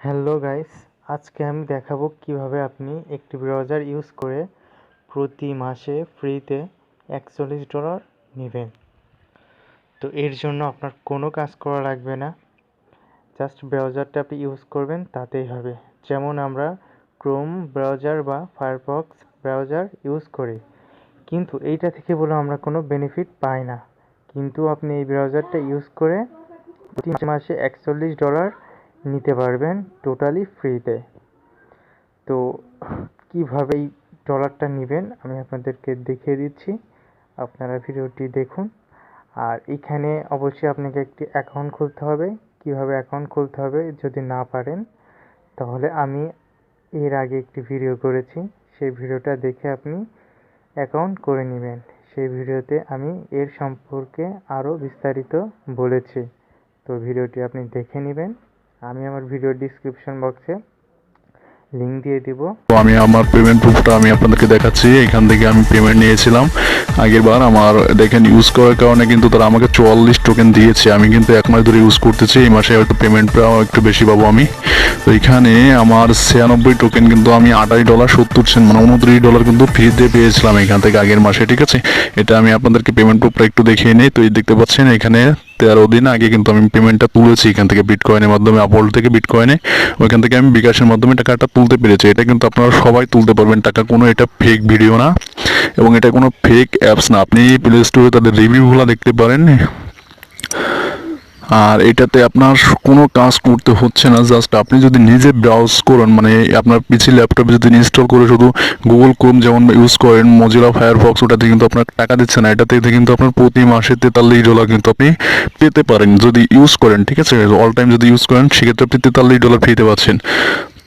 Hello guys, আজকে আমি দেখাবো কীভাবে আপনি একটি ব্রাউজার ইউজ করে প্রতি মাসে ফ্রিতে একচল্লিশ ডলার নেবেন। তো এর জন্য আপনার কোনো কাজ করা লাগবে না। জাস্ট ব্রাউজারটা আপনি ইউজ করবেন, তাতেই হবে। যেমন আমরা ক্রোম ব্রাউজার বা ফায়ারফক্স ব্রাউজার ইউজ করি। কিন্তু এইটা থেকে বলে আমরা কোনো বেনিফিট পাই না। কিন্তু আপনি এই ব্রাউজারটা ইউজ করে প্রতি মাসে একচল্লিশ ডলার নিতে পারবেন টোটালি ফ্রিতে তো কীভাবে এই ডলারটা নেবেন আমি আপনাদেরকে দেখিয়ে দিচ্ছি। আপনারা ভিডিওটি দেখুন। আর এখানে অবশ্যই আপনাকে একটি অ্যাকাউন্ট খুলতে হবে। কীভাবে অ্যাকাউন্ট খুলতে হবে যদি না পারেন, তাহলে আমি এর আগে একটি ভিডিও করেছি। সেই ভিডিওটা দেখে আপনি অ্যাকাউন্ট করে নেবেন। সেই ভিডিওতে আমি এর সম্পর্কে আরও বিস্তারিত বলেছি। তো ভিডিওটি আপনি দেখে নেবেন। আমি আমার ভিডিও ডিসক্রিপশন বক্সে লিঙ্ক দিয়ে দিব। আমি আমার পেমেন্ট প্রুফটা আমি আপনাদেরকে দেখাচ্ছি। এখান থেকে আমি পেমেন্ট নিয়েছিলাম। আগের বার আমার দেখেন ইউজ করার কারণে কিন্তু তারা আমাকে চুয়াল্লিশ টোকেন দিয়েছে। আমি কিন্তু এক মাস ধরে ইউজ করতেছি, এই মাসে হয়তো পেমেন্টটা একটু বেশি পাবো আমি। তো এখানে আমার ছিয়ানব্বই টোকেন কিন্তু আমি আঠাশ ডলার সত্তর সেন্ট মানে উনত্রিশ ডলার কিন্তু ফ্রিতে পেয়েছিলাম এখান থেকে আগের মাসে, ঠিক আছে? এটা আমি আপনাদেরকে পেমেন্ট প্রুফটা একটু দেখিয়ে নিই। তো এই দেখতে পাচ্ছেন এখানে তেরো দিন আগে কিন্তু আমি পেমেন্টটা তুলেছি এখান থেকে বিটকয়েনের মাধ্যমে আপল থেকে বিটকয়েনে ওইখান থেকে আমি বিকাশের মাধ্যমে টাকাটা তুলতে পেরেছি। এটা কিন্তু আপনারা সবাই তুলতে পারবেন। টাকা কোনো এটা ফেক ভিডিও না। এবং এটা কোনো ফেক অ্যাপস না। আপনি প্লে স্টোরে তাদের রিভিউগুলো দেখতে পারেন। আর এটাতে আপনার কোনো কাজ করতে হচ্ছে না জাস্ট আপনি যদি নিজে ব্রাউজ করেন মানে আপনার পিছিয়ে ল্যাপটপে যদি ইনস্টল করে শুধু গুগল ক্রোম যেমন ইউজ করেন মজিলা ফায়ারফক্স ওটাতে কিন্তু আপনার টাকা দিচ্ছে না, এটাতে কিন্তু আপনার প্রতি মাসে তেতাল্লিশ ডলার কিন্তু আপনি পেতে পারেন, যদি ইউজ করেন, ঠিক আছে? অল টাইম যদি ইউজ করেন, সেক্ষেত্রে আপনি তেতাল্লিশ ডলার ফিতে পাচ্ছেন।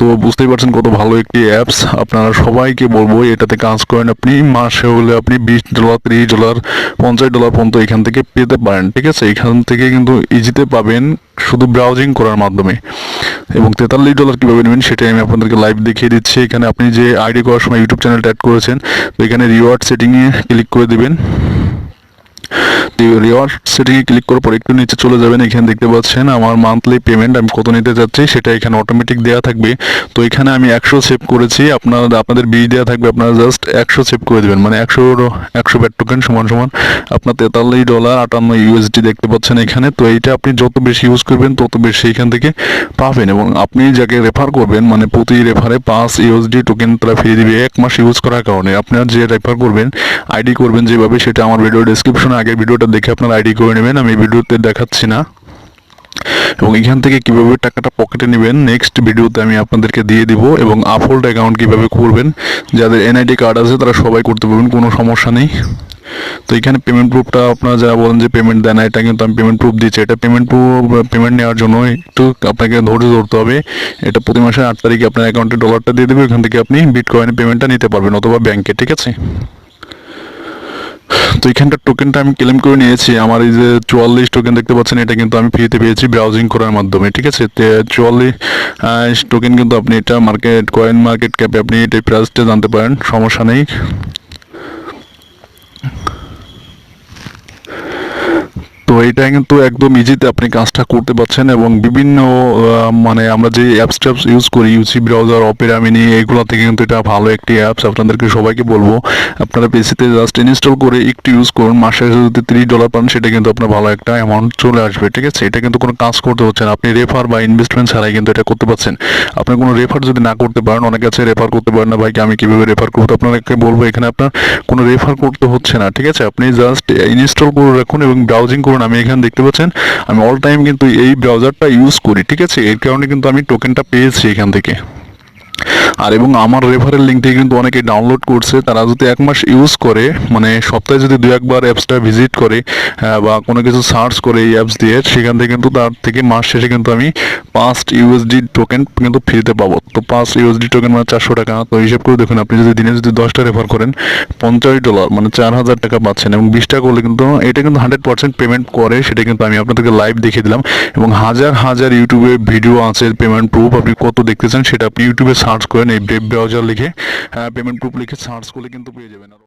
তো বুঝতেই পারছেন কত ভালো একটি অ্যাপস আপনারা সবাইকে বলব, এটাতে কাজ করেন আপনি, মাসে হলে আপনি বিশ ডলার তিরিশ ডলার পঞ্চাশ ডলার পর্যন্ত এখান থেকে পেতে পারেন, ঠিক আছে? এখান থেকে কিন্তু ইজিতে পাবেন শুধু ব্রাউজিং করার মাধ্যমে। এবং তেতাল্লিশ ডলার কীভাবে নেবেন সেটাই আমি আপনাদেরকে লাইভ দেখিয়ে দিচ্ছি। এখানে আপনি যে আইডি করার সময় ইউটিউব চ্যানেলটা অ্যাড করেছেন, তো এখানে রিওয়ার্ড সেটিংয়ে ক্লিক করে দেবেন। রিওয়ার্ড সেটিংয়ে ক্লিক করার পর একটু নিচে চলে যাবেন। এখানে দেখতে পাচ্ছেন আমার মান্থলি পেমেন্ট আমি কত নিতে যাচ্ছি, সেটা এখানে অটোমেটিক দেওয়া থাকবে। তো এখানে আমি একশো সেভ করেছি, আপনার, আপনাদের বিল দেওয়া থাকবে, আপনারা জাস্ট একশো সেভ করে দেবেন। মানে একশো একশো ব্যাট টোকেন সমান সমান আপনার তেতাল্লিশ ডলার আটান্ন ইউএসডি দেখতে পাচ্ছেন এখানে। তো এইটা আপনি যত বেশি ইউজ করবেন, তত বেশি এখান থেকে পাবেন এবং আপনি যাকে রেফার করবেন মানে প্রতি রেফারে পাঁচ ইউএসডি টোকেন তারা ফিরে দিবে এক মাস ইউজ করার কারণে। আপনার যে রেফার করবেন আইডি করবেন যেভাবে, সেটা আমার ভিডিও ডিসক্রিপশনে আগের ভিডিওটা দেখে আপনার আইডি করে নেবেন, আমি ভিডিওতে দেখাচ্ছি না। এবং এখান থেকে কীভাবে টাকাটা পকেটে নেবেন নেক্সট ভিডিওতে আমি আপনাদেরকে দিয়ে দিব এবং আফোল্ড অ্যাকাউন্ট কীভাবে করবেন, যাদের এনআইডি কার্ড আছে তারা সবাই করতে পারবেন, কোনো সমস্যা নেই। তো এখানে পেমেন্ট প্রুফটা আপনারা যারা বলেন যে পেমেন্ট দেন এটা কিন্তু আমি পেমেন্ট প্রুফ দিচ্ছি। এটা পেমেন্ট প্রুফ পেমেন্ট নেওয়ার জন্য একটু আপনাকে ধৈর্য ধরতে হবে। এটা প্রতি মাসের আট তারিখে আপনার অ্যাকাউন্টে ডলারটা দিয়ে দেবে, ওখান থেকে আপনি বিটকয়েনে পেমেন্টটা নিতে পারবেন অথবা ব্যাংকে ঠিক আছে? তো এখানটার টোকেনটা আমি ক্লেম করে নিয়েছি। আমার এই যে চুয়াল্লিশ টোকেন দেখতে পাচ্ছেন, এটা কিন্তু আমি ফ্রিতে পেয়েছি ব্রাউজিং করার মাধ্যমে, ঠিক আছে? চুয়াল্লিশ টোকেন কিন্তু আপনি এটা মার্কেট কয়েন মার্কেট ক্যাপে আপনি এটা প্রাইসটা জানতে পারেন, সমস্যা নেই। এটা কিন্তু একদম ইজিতে আপনি কাজটা করতে পারছেন এবং বিভিন্ন মানে আমরা যে অ্যাপস ট্যাপস ইউজ করি ইউসি ব্রাউজার অপেরা মিনি থেকে কিন্তু এটা ভালো একটি অ্যাপস আপনাদেরকে সবাইকে বলব, আপনারা পিসিতে জাস্ট ইনস্টল করে একটু ইউজ করুন। মাসে যদি তিরিশ ডলার পান, সেটা কিন্তু আপনার ভালো একটা অ্যামাউন্ট চলে আসবে, ঠিক আছে? এটা কিন্তু কোনো কাজ করতে হচ্ছে না। আপনি রেফার বা ইনভেস্টমেন্ট ছাড়াই কিন্তু এটা করতে পারছেন। আপনি কোনো রেফার যদি না করতে পারেন, অনেকে আছে রেফার করতে পারেন না ভাইকে আমি কীভাবে রেফার করব? আপনাকে বলব, এখানে আপনার কোনো রেফার করতে হচ্ছে না, ঠিক আছে? আপনি জাস্ট ইনস্টল করে রাখুন এবং ব্রাউজিং করুন। আমি এখানে দেখতে পাচ্ছেন, আমি অল টাইম কিন্তু এই ব্রাউজারটা ইউজ করি, ঠিক আছে? এর কারণে কিন্তু আমি টোকেনটা পেয়েছি এখান থেকে। আর এবং আমার রেফারেল লিঙ্ক থেকে কিন্তু অনেকে ডাউনলোড করছে। তারা যদি এক মাস ইউজ করে মানে সপ্তাহে যদি দু একবার অ্যাপসটা ভিজিট করে বা কোনো কিছু সার্চ করে এই অ্যাপস দিয়ে, সেখান থেকে কিন্তু তার থেকে মাস শেষে কিন্তু আমি পাঁচ ইউএসডি টোকেন কিন্তু ফ্রিতে পাবো। তো পাঁচ ইউএসডি টোকেন মানে চারশো টাকা। তো হিসেব করে দেখুন, আপনি যদি দিনে যদি দশটা রেফার করেন, পঞ্চাশ ডলার মানে চার হাজার টাকা পাচ্ছেন এবং বিশটা করলে কিন্তু এটা কিন্তু হান্ড্রেড পার্সেন্ট পেমেন্ট করে, সেটা কিন্তু আমি আপনাদেরকে লাইভ দেখিয়ে দিলাম। এবং হাজার হাজার ইউটিউবে ভিডিও আছে পেমেন্ট প্রুফ আপনি কত দেখতে চান সেটা আপনি ইউটিউবে সার্চ করেন এই ব্রেভ ব্রাউজার লিখে পেমেন্ট প্রুফ লিখে সার্চ করলে কিন্তু পেয়ে যাবেন